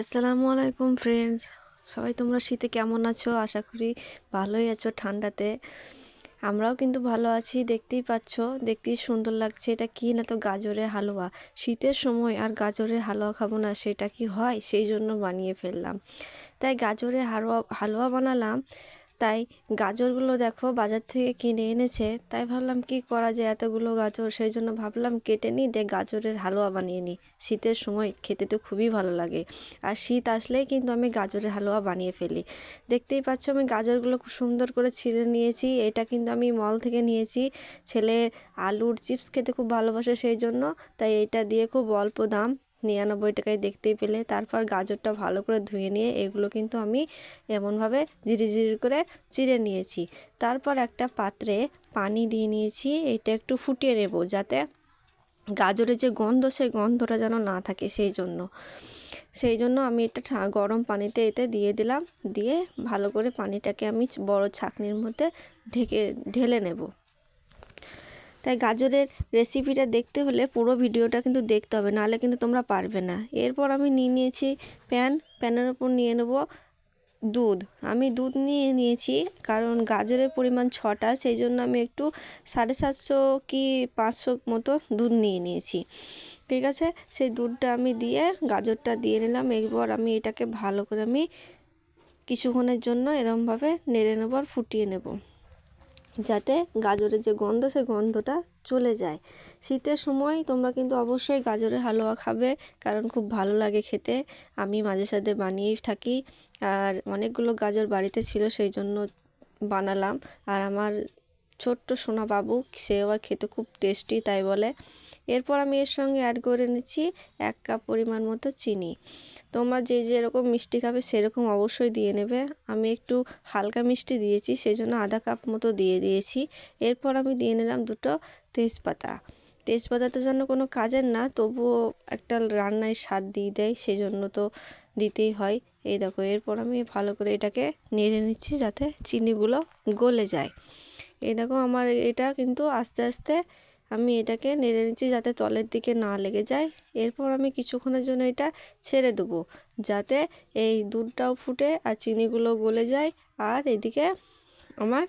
আসসালামু আলাইকুম ফ্রেন্ডস সবাই তোমরা শীতে কেমন আছো? আশা করি ভালোই আছো ঠান্ডাতে। আমরাও কিন্তু ভালো আছি, দেখতেই পাচ্ছ, দেখতেই সুন্দর লাগছে। এটা কি না তো গাজরের হালুয়া? শীতের সময় আর গাজরের হালুয়া খাব না, সেটা কি হয়? সেই জন্য বানিয়ে ফেললাম। তাই গাজরের হালুয়া হালুয়া বানালাম। তাই গাজরগুলো দেখো বাজার থেকে কিনে এনেছে। তাই ভাবলাম কি করা যায় এতগুলো গাজর? সেই জন্য ভাবলাম কেটে নিই, দিয়ে গাজরের হালুয়া বানিয়ে নিই। শীতের সময় খেতে তো খুবই ভালো লাগে। আর শীত আসলেই কিন্তু আমি গাজরের হালুয়া বানিয়ে ফেলি। দেখতেই পাচ্ছ আমি গাজরগুলো খুব সুন্দর করে ছিঁড়ে নিয়েছি। এটা কিন্তু আমি মল থেকে নিয়েছি। ছেলে আলুর চিপস খেতে খুব ভালোবাসে সেই জন্য, তাই এটা দিয়ে খুব অল্প দাম নিরানব্বই টাকায় দেখতেই পেলে। তারপর গাজরটা ভালো করে ধুয়ে নিয়ে এগুলো কিন্তু আমি এমনভাবে জিরি জিরি করে চিড়ে নিয়েছি। তারপর একটা পাত্রে পানি দিয়ে নিয়েছি, এটা একটু ফুটিয়ে নেব যাতে গাজরের যে গন্ধ, সেই গন্ধটা যেন না থাকে সেই জন্য। সেই জন্য আমি এটা গরম পানিতে এতে দিয়ে দিলাম। দিয়ে ভালো করে পানিটাকে আমি বড় ছাকনির মধ্যে ঢেকে, ঢেলে নেব। তাই গাজরের রেসিপিটা দেখতে হলে পুরো ভিডিওটা কিন্তু দেখতে হবে, নাহলে কিন্তু তোমরা পারবে না। এরপর আমি নিয়ে নিয়েছি প্যান প্যানের ওপর নিয়ে নেব দুধ। আমি দুধ নিয়ে নিয়েছি, কারণ গাজরের পরিমাণ ছটা সেই জন্য আমি একটু সাড়ে সাতশো কি পাঁচশো মতো দুধ নিয়ে নিয়েছি। ঠিক আছে? সেই দুধটা আমি দিয়ে গাজরটা দিয়ে নিলাম, এরপর আমি এটাকে ভালো করে আমি কিছুক্ষণের জন্য এরমভাবে নেড়ে নেব আর ফুটিয়ে নেব। যাতে গাজরের যে গন্ধ, সে গন্ধটা চলে যায়। শীতের সময় তোমরা কিন্তু অবশ্যই গাজরের হালুয়া খাবে, কারণ খুব ভালো লাগে খেতে। আমি মাঝে সাথে বানিয়েই থাকি, আর অনেকগুলো গাজর বাড়িতে ছিল, সেই জন্য বানালাম। আর আমার ছোট্ট সোনা বাবু সে আবার খেতে খুব টেস্টি, তাই বলে। এরপর আমি এর সঙ্গে অ্যাড করে নিচ্ছি এক কাপ পরিমাণ মতো চিনি। তোমরা যে যেরকম মিষ্টি খাবে সেরকম অবশ্যই দিয়ে নেবে। আমি একটু হালকা মিষ্টি দিয়েছি সেই জন্য আধা কাপ মতো দিয়ে দিয়েছি। এরপর আমি দিয়ে নিলাম দুটো তেজপাতা। তেজপাতা তো জন্য কোনো কাজের না, তবুও একটা রান্নায় স্বাদ দিয়ে দেয় সেই জন্য তো দিতেই হয়। এই দেখো, এরপর আমি ভালো করে এটাকে নেড়ে নিচ্ছি যাতে চিনিগুলো গলে যায়। এই দেখো, আমার এটা কিন্তু আস্তে আস্তে আমি এটাকে নেড়ে নিচ্ছি যাতে তলের দিকে না লেগে যায়। এরপর আমি কিছুক্ষণের জন্য এটা ছেড়ে দেবো যাতে এই দুধটাও ফুটে আর চিনিগুলো গলে যায় আর এদিকে আমার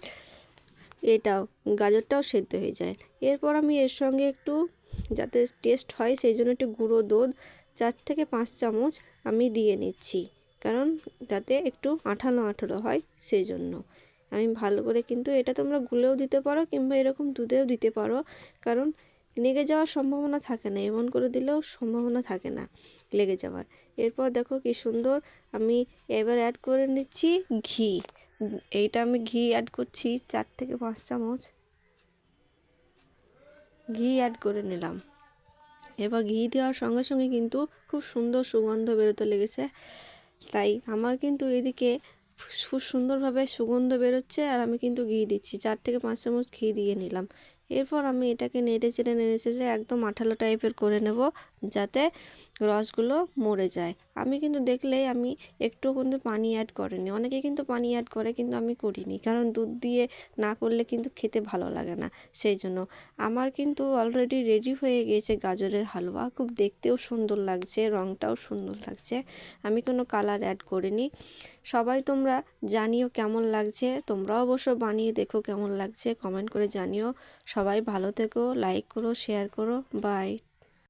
এটাও, গাজরটাও সেদ্ধ হয়ে যায়। এরপর আমি এর সঙ্গে একটু যাতে টেস্ট হয় সেই জন্য একটু গুঁড়ো দুধ, চার থেকে পাঁচ চামচ আমি দিয়ে নিচ্ছি। কারণ যাতে একটু আঠালো আঠালো হয় সেই জন্য। আমি ভালো করে কিন্তু এটা তোমরা গুলেও দিতে পারো কিংবা এরকম দুধেও দিতে পারো। কারণ লেগে যাওয়ার সম্ভাবনা থাকে না, এমন করে দিলেও সম্ভাবনা থাকে না লেগে যাওয়ার। এরপর দেখো কি সুন্দর, আমি এবার অ্যাড করে নিচ্ছি ঘি। এইটা আমি ঘি অ্যাড করছি চার থেকে পাঁচ চামচ। ঘি অ্যাড করে নিলাম। এবার ঘি দেওয়ার সঙ্গে সঙ্গে কিন্তু খুব সুন্দর সুগন্ধ বেরোতে লেগেছে। তাই আমার কিন্তু এদিকে খুব সুন্দরভাবে সুগন্ধ বেরোচ্ছে আর আমি কিন্তু ঘি দিচ্ছি। চার থেকে পাঁচ চামচ ঘি দিয়ে নিলাম। এরপর আমি এটাকে নেড়ে চেড়ে নেড়ে চেড়ে একদম আঠালো টাইপের করে নেব যাতে রসগুলো মরে যায়। আমি কিন্তু দেখলেই আমি একটু কিন্তু পানি অ্যাড করিনি। অনেকে কিন্তু পানি অ্যাড করে কিন্তু আমি করিনি, কারণ দুধ দিয়ে না করলে কিন্তু খেতে ভালো লাগে না। সেই জন্য আমার কিন্তু অলরেডি রেডি হয়ে গিয়েছে গাজরের হালুয়া। খুব দেখতেও সুন্দর লাগছে রঙটাও সুন্দর লাগছে। আমি কোনো কালার অ্যাড করিনি। সবাই তোমরা জানিও কেমন লাগছে। তোমরাও অবশ্য বানিয়ে দেখো কেমন লাগছে। কমেন্ট করে জানিও। সবাই ভালো থেকো লাইক করো শেয়ার করো বাই